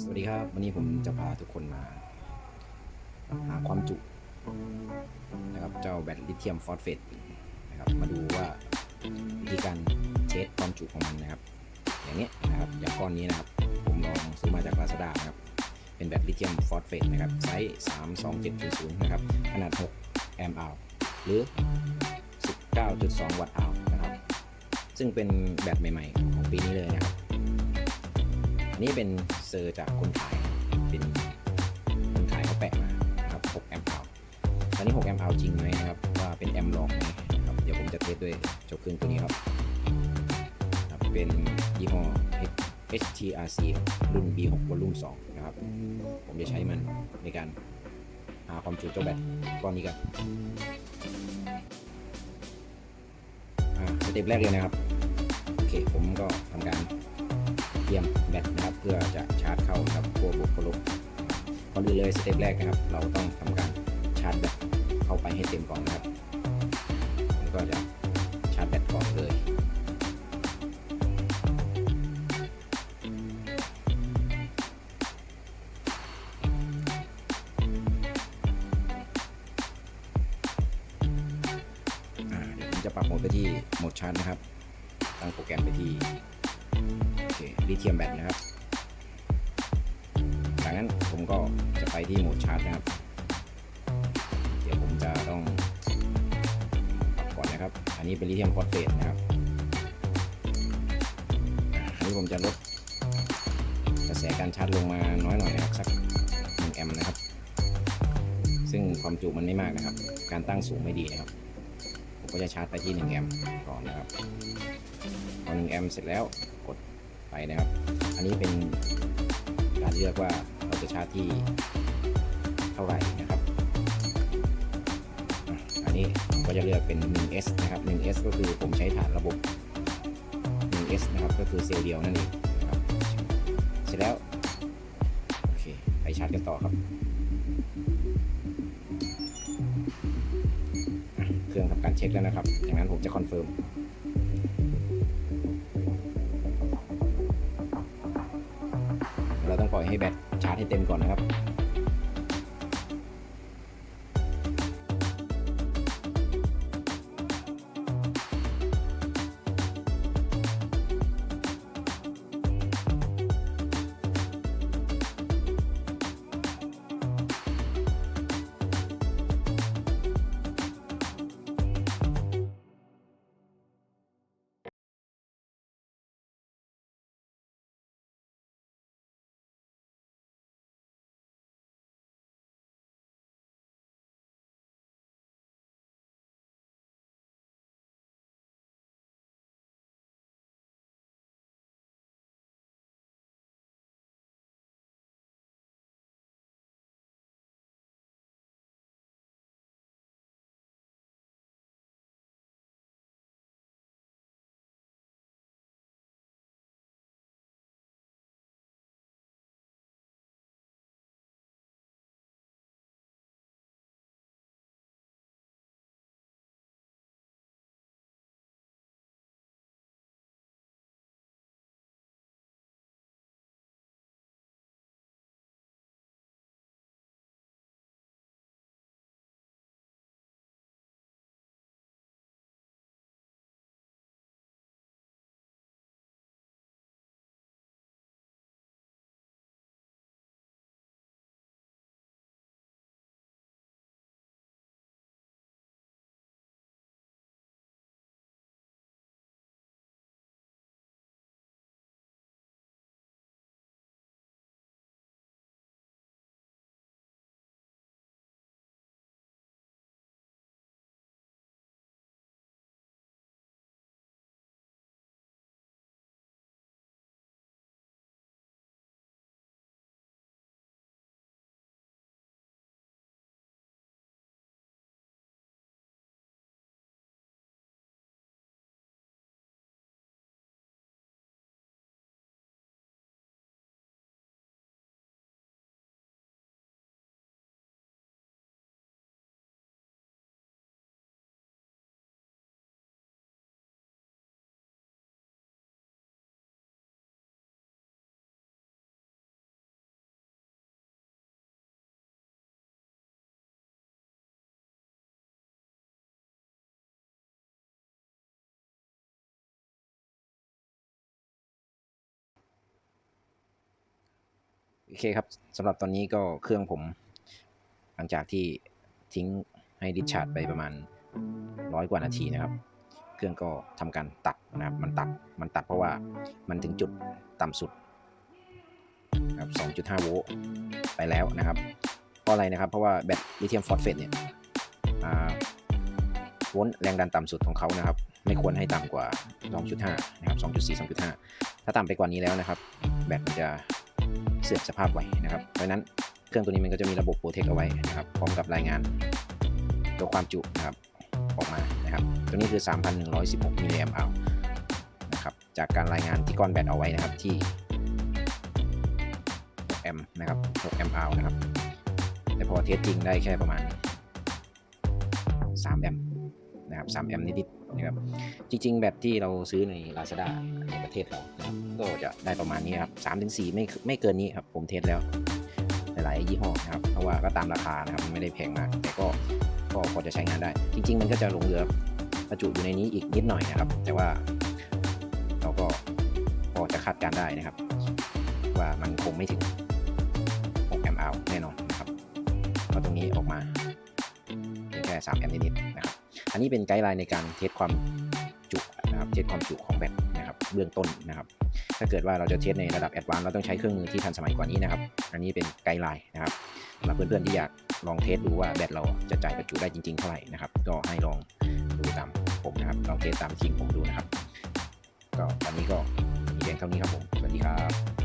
สวัสดีครับ วันนี้ผมจะพาทุกคนมา หาความจุนะครับเจ้าแบตลิเธียมฟอสเฟตนะครับมาดูว่าวิธีการเช็คความจุของมันนะครับ อย่างนี้นะครับอย่างก้อนนี้นะครับ ผมลองซื้อมาจาก Lazada นะครับ เป็นแบตลิเธียมฟอสเฟตนะครับไซส์327.0นะครับขนาด 6 แอมป์อาวหรือ 19.2 วัตต์อาวนะครับ ซึ่งเป็นแบตใหม่ ๆ ของปีนี้เลยนะครับ นนี้เป็นเซอร์จากคนขายเป็นคนขายเขาแปะมานะครับ6แอมป์เอาตอนนี้6แอมป์เอาจริงไหมนะครับว่าเป็นแอมป์หลอกไหมครับเดี๋ยวผมจะเทสด้วยเจ้าเครื่องตัวนี้ครับครับเป็นยี่ห้อ HTRC รุ่น B6 วอลลุ่ม2นะครับ ผมจะใช้มันในการหาความจุเจ้าแบตก้อนนี้กันอ่าสเต็ปแรกเลยนะครับ โอเค ผมก็ทำการ แบตนะครับ เพื่อจะชาร์จเข้านะครับพวบุคลุกก่อนอื่นเลยสเต็ปแรกนะครับ เราต้องทำการชาร์จแบตเข้าไปให้เต็มก่อนนะครับผมก็จะชาร์จแบตก่อนเลยเดี๋ยวผมจะปรับโหมดไปที่โหมดชาร์จนะครับ ตั้งโปรแกรมไปที่ โอเคลิเธียมแบตนะครับ จากนั้นผมก็จะไปที่โหมดชาร์จนะครับ เดี๋ยวผมจะต้องปรับก่อนนะครับ อันนี้เป็นลิเธียมฟอสเฟตนะครับ อันนี้ผมจะลดกระแสการชาร์จลงมาน้อยหน่อยนะครับสัก1แอมป์นะครับ ซึ่งความจุมันไม่มากนะครับ การตั้งสูงไม่ดีนะครับ ผมก็จะชาร์จไปที่1แอมป์ก่อนนะครับพอ1แอมป์เสร็จแล้ว ไปนะครับ อันนี้เป็นการเลือกว่าเราจะชาร์จที่เท่าไหร่นะครับ อันนี้ผมก็จะเลือกเป็น 1S นะครับ 1S ก็คือผมใช้ฐานระบบ 1S นะครับ ก็คือเซลล์เดียวนั่นเองนะครับ เสร็จแล้ว โอเค ไปชาร์จกันต่อครับ เครื่องทำการเช็คแล้วนะครับอย่างนั้นผมจะคอนเฟิร์ม ปล่อยให้แบตชาร์จให้เต็มก่อนนะครับ โอเคครับสำหรับตอนนี้ก็เครื่องผม หลังจากที่ทิ้งให้ดิชาร์จไปประมาณร้อยกว่านาทีนะครับ เครื่องก็ทำการตัดนะครับ มันตัดมันตัดเพราะว่ามันถึงจุดต่ำสุดครับ2.5 โวลต์ไปแล้วนะครับ เพราะอะไรนะครับ เพราะว่าแบตลิเธียมฟอสเฟตเนี่ยอ่าโวลต์แรงดันต่ำสุดของเขานะครับ ไม่ควรให้ต่ำกว่า 2.5 นะครับ 2.4 2.5 ถ้าต่ำไปกว่านี้แล้วนะครับ แบตมันจะ เสื่อมสภาพไวนะครับเพราะนั้นเครื่องตัวนี้มันก็จะมีระบบโปรเทคเอาไว้นะครับพร้อมกับรายงานตัวความจุนะครับออกมานะครับ ตัวนี้คือ 3,116มิลลิแอมป์อัลนะครับจากการรายงานที่ก้อนแบตเอาไว้นะครับที่แอมนะครับ6แอมป์อัลนะครับแต่พอเทสจริงได้แค่ประมาณ3แอมป์ นะครับ3แอมป์นิดๆนะครับจริง ๆ แบบที่เราซื้อใน Lazada ในประเทศเรานะครับก็จะได้ประมาณนี้ครับ3ถึง4ไม่ไม่เกินนี้ครับผมเทสแล้วหลายๆยี่ห้อนะครับเพราะว่าก็ตามราคานะครับมันไม่ได้แพงมาก แต่ก็ก็พอจะใช้งานได้ จริง ๆ มันก็จะหลงเหลือบรรจุอยู่ในนี้อีกนิดหน่อยนะครับ แต่ว่าเราก็พอจะคาดการณ์ได้นะครับ ว่ามันคงไม่ถึง6แอมป์อัลแน่นอนนะครับเพราะตรงนี้ออกมาเพียงแค่3แอมป์นิดๆนะครับอันนี้เป็นไกด์ไลน์ในการเทสความจุนะครับเทสความจุของแบตนะครับเบื้องต้นนะครับ ถ้าเกิดว่าเราจะเทสในระดับแอดวานซ์เราต้องใช้เครื่องมือที่ทันสมัยกว่านี้นะครับ อันนี้เป็นไกด์ไลน์นะครับสำหรับเพื่อนๆที่อยากลองเทสดูว่าแบตเราจะจ่ายประจุได้จริงๆเท่าไหร่นะครับ ก็ให้ลองดูตามผมนะครับลองเทสตามทีมผมดูนะครับ ก็วันนี้ก็มีเพียงเท่านี้ครับผมสวัสดีครับ